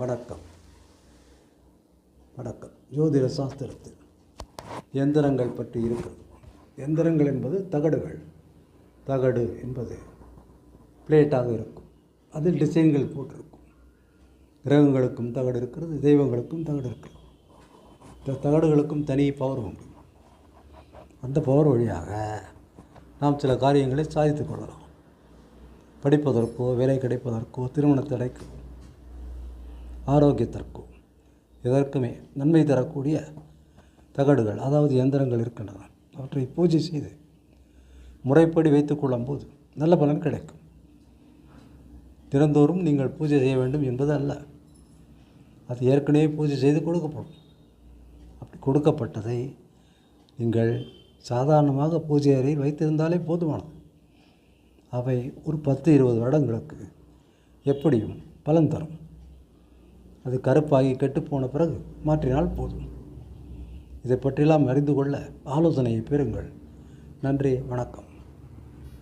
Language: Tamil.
வணக்கம். வணக்கம். ஜோதிட சாஸ்திரத்தில் எந்திரங்கள் பற்றி இருக்கிறது எந்திரங்கள் என்பது தகடுகள். தகடு என்பது பிளேட்டாக இருக்கும். அதில் டிசைன்கள் போட்டிருக்கும். கிரகங்களுக்கும் தகடு இருக்கிறது தெய்வங்களுக்கும் தகடு இருக்கிறது. இந்த தகடுகளுக்கும் தனி பவர் உண்டு. அந்த பவர் வழியாக நாம் சில காரியங்களை சாதித்துக் கொள்ளலாம். படிப்பதற்கோ வேலை கிடைப்பதற்கோ திருமண தடைக்கோ ஆரோக்கியத்திற்கும் எதற்குமே நன்மை தரக்கூடிய தகடுகள் அதாவது எந்திரங்கள் இருக்கின்றன. அவற்றை பூஜை செய்து முறைப்படி வைத்து கொள்ளும்போது நல்ல பலன் கிடைக்கும். தினந்தோறும் நீங்கள் பூஜை செய்ய வேண்டும் என்பது அல்ல. அது ஏற்கனவே பூஜை செய்து கொடுக்கப்படும். அப்படி கொடுக்கப்பட்டதை நீங்கள் சாதாரணமாக பூஜை அறையில் வைத்திருந்தாலே போதுமானது. அவை ஒரு பத்து இருபது வருடங்களுக்கு எப்படியும் பலன் தரும். அது கருப்பாகி கெட்டுப்போன பிறகு மாற்றினால் போதும். இதை பற்றியெல்லாம் அறிந்து கொள்ள ஆலோசனையை பெறுங்கள். நன்றி வணக்கம்.